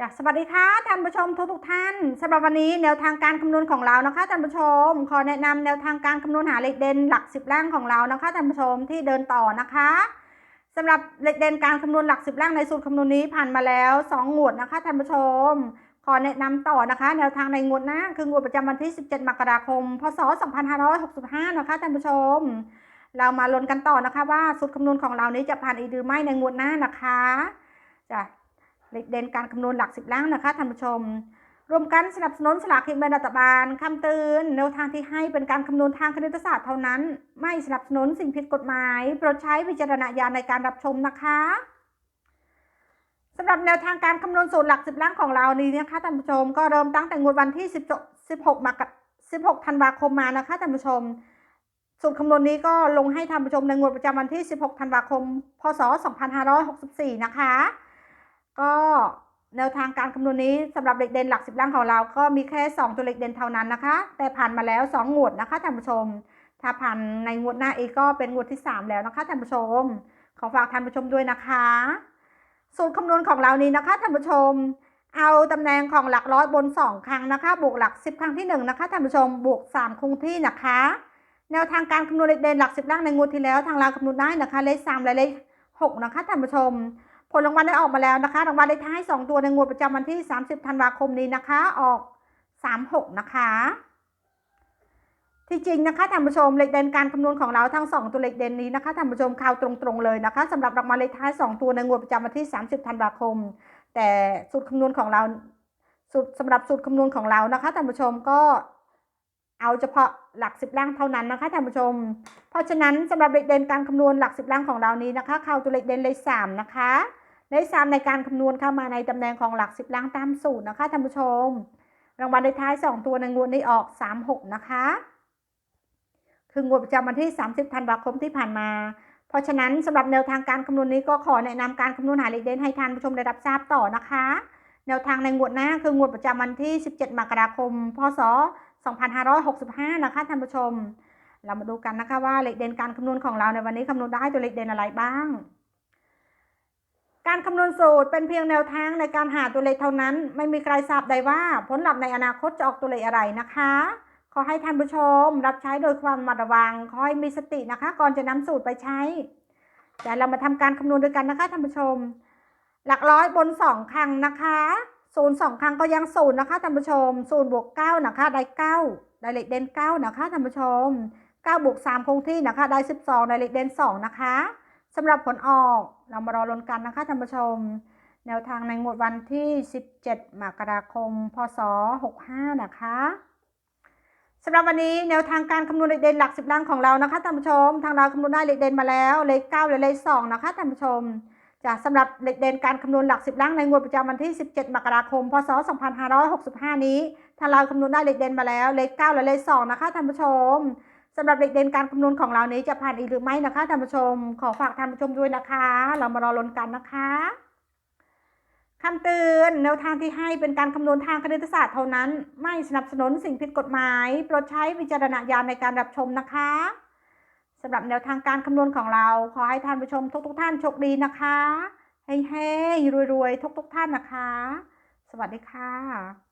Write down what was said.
จ้ะสวัสดีค่ะท่านผู้ชมทุกทุกท่านสำหรับวันนี้แนวทางการคำนวณของเรานะคะท่านผู้ชม ขอแนะนำแนวทางการคำนวณหาเลขเด่นหลักสิบล่างของเรานะคะท่านผู้ชมที่เดินต่อนะคะสำหรับเลขเด่นการคำนวณหลักสิบล่างในสูตรคำนวณนี้ผ่านมาแล้วสองงวดนะคะท่านผู้ชม ขอแนะนำต่อนะคะ แนวทางในงวดหน้าคืองวดประจำวันที่ 17 มกราคม พศ 2565 นะคะท่านผู้ชม เรามาลุ้นกันต่อนะคะว่าสูตรคำนวณของเรานี้จะผ่านอีกหรือไม่ในงวดหน้านะคะจ้ะ เลขเด่นการคำนวณหลักสิบล่างนะคะท่านผู้ชม รวมกันสนับสนุนสลากกินแบ่งรัฐบาลคำเตือนแนวทางที่ให้เป็นการคำนวณทางคณิตศาสตร์เท่านั้น ไม่สนับสนุนสิ่งผิดกฎหมายโปรดใช้วิจารณญาณในการรับชมนะคะสำหรับแนวทางการคำนวณสูตรหลักสิบล่างของเรานี้นะคะท่านผู้ชมก็เริ่มตั้งแต่งวดวันที่10 16มกรา16ธันวาคมมานะคะท่านผู้ชม สูตรคำนวณนี้ก็ลงให้ท่านผู้ชมในงวดประจำวันที่ 16ธันวาคม พศ 2564 นะคะ ก็แนวทางการคำนวณนี้สำหรับเลขเด่นหลักสิบล่างของเรา ก็มีแค่ 2 ตัวเลขเด่นเท่านั้นนะคะ แต่ผ่านมาแล้ว 2 งวดนะคะท่านผู้ชม ถ้าผ่านในงวดหน้าอีกก็เป็นงวดที่ 3 แล้วนะคะท่านผู้ชม ขอฝากท่านผู้ชมด้วยนะคะสูตรคำนวณของเรานี้นะคะท่านผู้ชม เอาตำแหน่งของหลักร้อยบน 2 ครั้งนะคะ บวกหลัก 10 ครั้งที่ 1 นะคะท่านผู้ชมบวก 3 คงที่นะคะ แนวทางการคำนวณเลขเด่นหลักสิบล่างในงวดที่แล้วทางเราคำนวณได้นะคะเลข3และเลข6นะคะท่านผู้ชม ลรางวัลได้ออกมาแล้วนะคะ รางวัลเลขท้าย 2 ตัวในงวดประจำวันที่ 30 ธันวาคมนี้นะคะ ออก 36 นะคะ ที่จริงนะคะท่านผู้ชมเลขเด่นการคำนวณของเราทั้ง 2 ตัวเลขเด่นนี้นะคะท่านผู้ชมข่าวตรงๆเลยนะคะสำหรับรางวัลเลขท้าย 2 ตัวในงวดประจำวันที่ 30 ธันวาคม แต่สูตรคำนวณของเราสูตรสำหรับสูตรคำนวณของเรานะคะท่านผู้ชมก็เอาเฉพาะหลักสิบล่างเท่านั้นนะคะท่านผู้ชม เพราะฉะนั้นสำหรับเลขเด่นการคำนวณหลักสิบล่างของเรานี้นะคะเข้าตัวเลขเด่นเลขสามนะคะ เลขสามในการคำนวณเข้ามาในตำแหน่งของหลักสิบล่างตามสูตรนะคะท่านผู้ชม รางวัลเลขท้ายสองตัวในงวดนี้ออกสามหกนะคะ คืองวดประจำวันที่ 30ธันวาคมที่ผ่านมา เพราะฉะนั้นสำหรับแนวทางการคำนวณนี้ก็ขอแนะนำการคำนวณหาเลขเด่นให้ท่านผู้ชมได้รับทราบต่อนะคะ แนวทางในงวดหน้าคืองวดประจำวันที่ 17 มกราคม พศ 2565 นะคะท่านผู้ชม เรามาดูกันนะคะว่าเลขเด่นการคำนวณของเราในวันนี้คำนวณได้ตัวเลขเด่นอะไรบ้าง การคำนวณสูตรเป็นเพียงแนวทางในการหาตัวเลขเท่านั้น ไม่มีใครทราบได้ว่าผลลัพธ์ในอนาคตจะออกตัวเลขอะไรนะคะ ขอให้ท่านผู้ชม รับใช้โดยความระมัดระวังขอให้มีสตินะคะ ก่อนจะนำสูตรไปใช้แต่เรามาทำการคำนวณด้วยกันนะคะท่านผู้ชม หลักร้อยบนสองครั้งนะคะศูนย์สองครั้งก็ยังศูนย์นะคะท่านผู้ชมศูนย์บวกเก้านะคะ ได้เก้าได้เลขเด่นเก้านะคะท่านผู้ชมเก้าบวกสามคงที่นะคะ ได้สิบสองได้เลขเด่นสองนะคะสำหรับผลออก เรามารอลุ้นกันนะคะท่านผู้ชม แนวทางในงวดวันที่ 17 มกราคม พศ 65 นะคะสำหรับวันนี้แนวทางการคำนวณเลขเด่นหลักสิบล่างของเรานะคะท่านผู้ชม ทางเราคำนวณได้เลขเด่นมาแล้วเลข9และเลข2นะคะท่านผู้ชมจะสำหรับเลขเด่นการคำนวณหลักสิบล่างในงวดประจำวันที่ 17 มกราคม พศ 2565 นี้ทางเราคำนวณได้เลขเด่นมาแล้วเลข9และเลข2นะคะท่านผู้ชม สำหรับเลขเด่นการคำนวณของเรานี้จะผ่านอีกหรือไม่นะคะท่านผู้ชม ขอฝากท่านผู้ชมด้วยนะคะ เรามารอลุ้นกันนะคะคำเตือนแนวทางที่ให้เป็นการคำนวณทางคณิตศาสตร์เท่านั้น ไม่สนับสนุนสิ่งผิดกฎหมายโปรดใช้วิจารณญาณในการรับชมนะคะสำหรับแนวทางการคำนวณของเรา ขอให้ท่านผู้ชมทุกๆทท่านโชคดีนะคะให้ๆรวยๆทุกๆทท่านนะคะ สวัสดีค่ะ